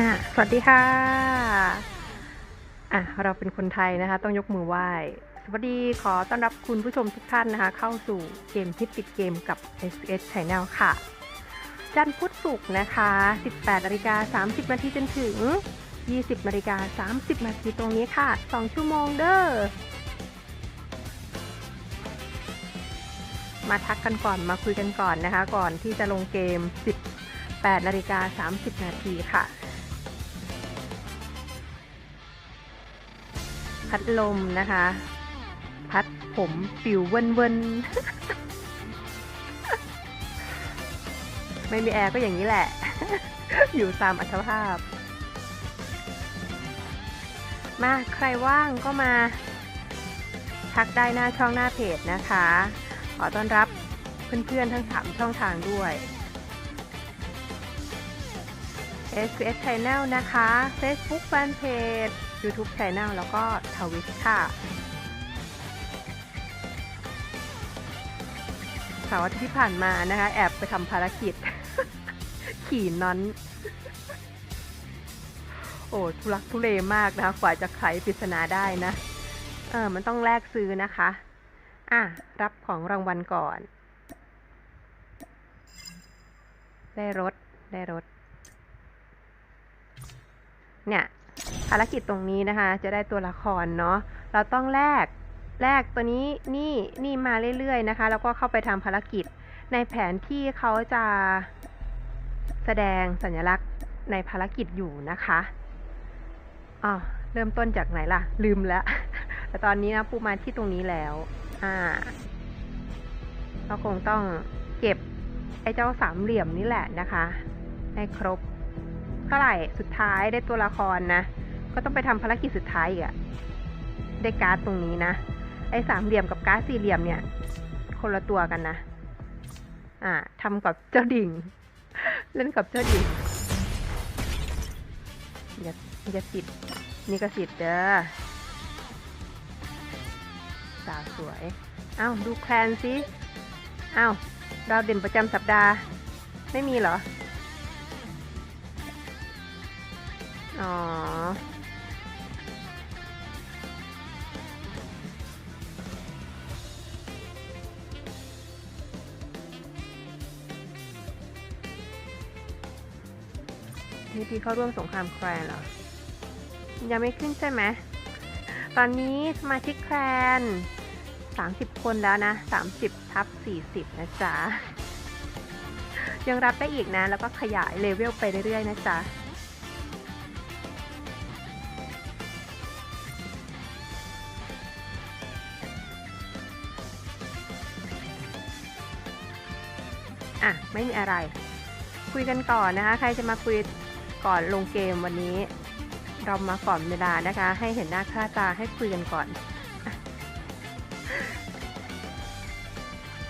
อะสวัสดีค่ะ อะ เราเป็นคนไทยนะคะ ต้องยกมือไหว้ สวัสดี ขอต้อนรับคุณผู้ชมทุกท่านนะคะ เข้าสู่เกมฮิตติดเกมกับ SS Channel ค่ะ จันทร์พุธศุกร์นะคะ 18นาฬิกา30นาทีจนถึง 20นาฬิกา30นาทีตรงนี้ค่ะ 2 ชั่วโมงเด้อ มาทักกันก่อน มาคุยกันก่อนนะคะ ก่อนที่จะลงเกม18นาฬิกา30 นาทีค่ะ พัดลมนะคะ พัดผมปิวเวินเวินไม่มีแอร์ก็อย่างนี้แหละ อยู่ตามอัตภาพ มาใครว่างก็มาทักได้หน้าช่องหน้าเพจนะคะ ขอต้อนรับเพื่อนๆทั้ง 3 ช่องทางด้วย SBS Channel นะคะ Facebook Fanpage YouTube Channel แล้วก็ทวิตค่ะสาร์อาทิตย์ที่ผ่านมานะคะ แอบไปทำภารกิจ ขี่นอนโอ้ทุลักทุเลมากนะคะ กว่าจะไขปริศนาได้นะ เออ มันต้องแลกซื้อนะคะ อะ รับของรางวัลก่อน ได้รถ ได้รถ เนี่ย ภารกิจตรงนี้นะคะ จะได้ตัวละครเนาะเราต้องแลกแลกตัวนี้นี่นี่มาเรื่อยๆนะคะ แล้วก็เข้าไปทำภารกิจ ในแผนที่เขาจะแสดงสัญลักษณ์ในภารกิจอยู่นะคะอ๋อเริ่มต้นจากไหนล่ะ ลืมแล้ว แต่ตอนนี้นะปูมาที่ตรงนี้แล้ว อ่าก็คงต้องเก็บไอ้เจ้าสามเหลี่ยมนี่แหละนะคะ ให้ครบเท่าไหร่สุดท้ายได้ตัวละครนะ ก็ต้องไปทำภารกิจสุดท้ายอีกอะได้การ์ดตรงนี้นะ ไอ้สามเหลี่ยมกับการ์ดสี่เหลี่ยมเนี่ย คนละตัวกันนะ อ่าทำกับเจ้าดิ่ง เล่นกับเจ้าดิ่งอย่าอย่าติดนี่ก็สิทธิ์เด้อสาวสวย เอ้าดูแคลนสิเอ้าดาวเด่นประจำสัปดาห์ ไม่มีเหรอ อ๋อ มีที่เข้าร่วมสงครามแคลนเหรอ ยังไม่ขึ้นใช่ไหม ตอนนี้สมาชิกแคลน30 คนแล้วนะ 30 ทับ 40 นะจ๊ะ ยังรับได้อีกนะ แล้วก็ขยายเลเวลไปเรื่อยๆ นะจ๊ะอะ ไม่มีอะไร คุยกันก่อนนะคะ ใครจะมาคุย ก่อนลงเกมวันนี้ เรามาก่อนเวลานะคะ ให้เห็นหน้าค่าตาให้คุยกันก่อน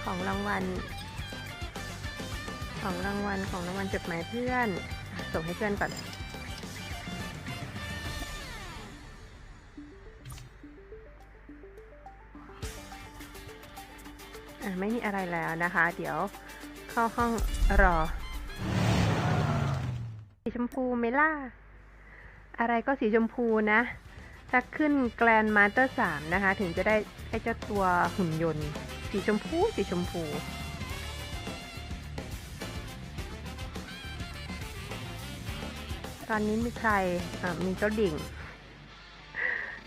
ของรางวัล ของรางวัลของรางวัลจดหมายเพื่อน ส่งให้เพื่อนก่อนไม่มีอะไรแล้วนะคะ เดี๋ยวเข้าห้องรอ มพูไหมล่ะ อะไรก็สีชมพูนะถ้าขึ้นแกลนมาสเตอร์สามนะคะ ถึงจะได้ไอ้เจ้าตัวหุ่นยนต์ สีชมพูสีชมพู ตอนนี้มีใครอ่ามีเจ้าดิ่ง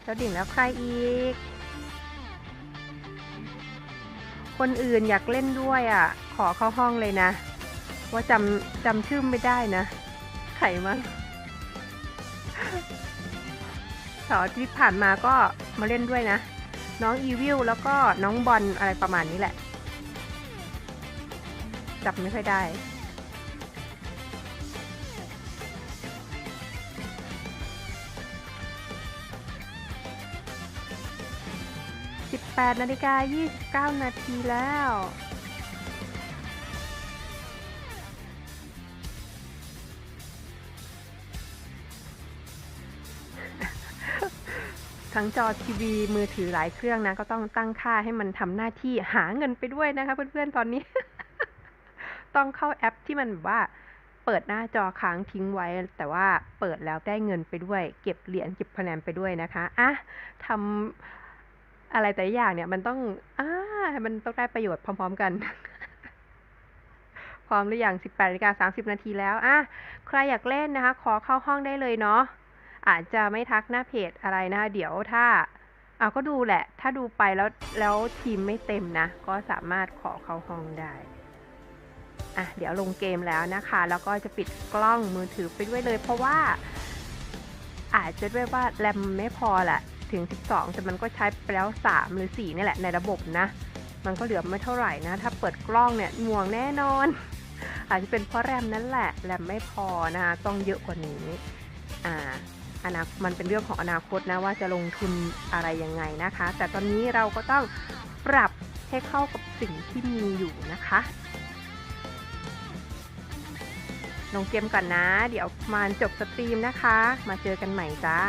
เจ้าดิ่งแล้วใครอีก คนอื่นอยากเล่นด้วยอะ ขอเข้าห้องเลยนะ ว่าจำจำชื่อไม่ได้นะ ไขมั้งเสาร์อาที่ผ่านมาก็มาเล่นด้วยนะ น้องอีวิลแล้วก็น้องบอลอะไรประมาณนี้แหละ จับไม่ค่อยได้18นาฬิกา29 นาทีแล้ว ทั้งจอทีวีมือถือหลายเครื่องนะ ก็ต้องตั้งค่าให้มันทำหน้าที่หาเงินไปด้วยนะคะ เพื่อนๆตอนนี้ ต้องเข้าแอปที่มันแบบว่า เปิดหน้าจอค้างทิ้งไว้ แต่ว่าเปิดแล้วได้เงินไปด้วย เก็บเหรียญเก็บคะแนนไปด้วยนะคะอะทำอะไรแต่ละอย่างเนี่ย มันต้องอ่ามันต้องได้ประโยชน์พร้อม ๆ กันพร้อมหรือยัง 18นาฬิกา30 นาทีแล้ว อะ ใครอยากเล่นนะคะ ขอเข้าห้องได้เลยเนาะ อาจจะไม่ทักหน้าเพจอะไรนะเดี๋ยวถ้าเอาก็ดูแหละ ถ้าดูไปแล้วแล้วทีมไม่เต็มนะ ก็สามารถขอเข้าห้องได้อะเดี๋ยวลงเกมแล้วนะคะ แล้วก็จะปิดกล้องมือถือไปด้วยเลย เพราะว่า อาจจะด้วยว่าแรมไม่พอแหละถึง 12 แต่มันก็ใช้ไปแล้ว 3 หรือ4นี่แหละในระบบนะ มันก็เหลือไม่เท่าไหร่นะ ถ้าเปิดกล้องเนี่ยหน่วงแน่นอน อาจจะเป็นเพราะแรมนั่นแหละ แรมไม่พอนะคะต้องเยอะกว่านี้ อ่า อนามันเป็นเรื่องของอนาคตนะว่าจะลงทุนอะไรยังไงนะคะ แต่ตอนนี้เราก็ต้องปรับให้เข้ากับสิ่งที่มีอยู่นะคะลงเกมก่อนนะ เดี๋ยวมาจบสตรีมนะคะ มาเจอกันใหม่จ้า